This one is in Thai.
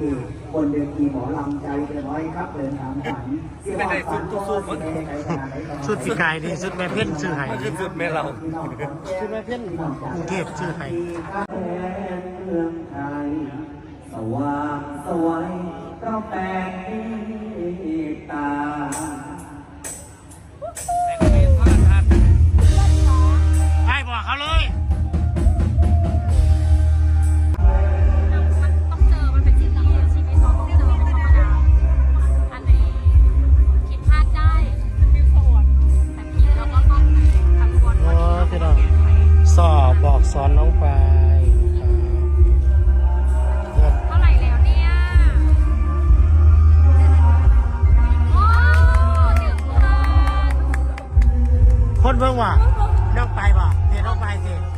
เอกบนเวทีหมอลำใจเกินร้อยครับเดินทางฝันเสียว่าฝันก็สิได้ไกลขนาดไหนก็ชุดพี่กายนี่ชุดแม่เพ่นชื่อไห้มันคือสุดแม่เรา ชุดแม่เพ่นกรุงเทพชื่อไห้แทนเมืองไทยสว่างสวัยเราแปลงตา อบบอกสอนน้องไปครับเท่าไหร่แล้วเนี่ยโอ้หนึ่งพันคนเบิ่งว่าน้องไปบ่เห็นน้องไปสิเลิศเลยดีว่าขอซ้อมหน่อยไ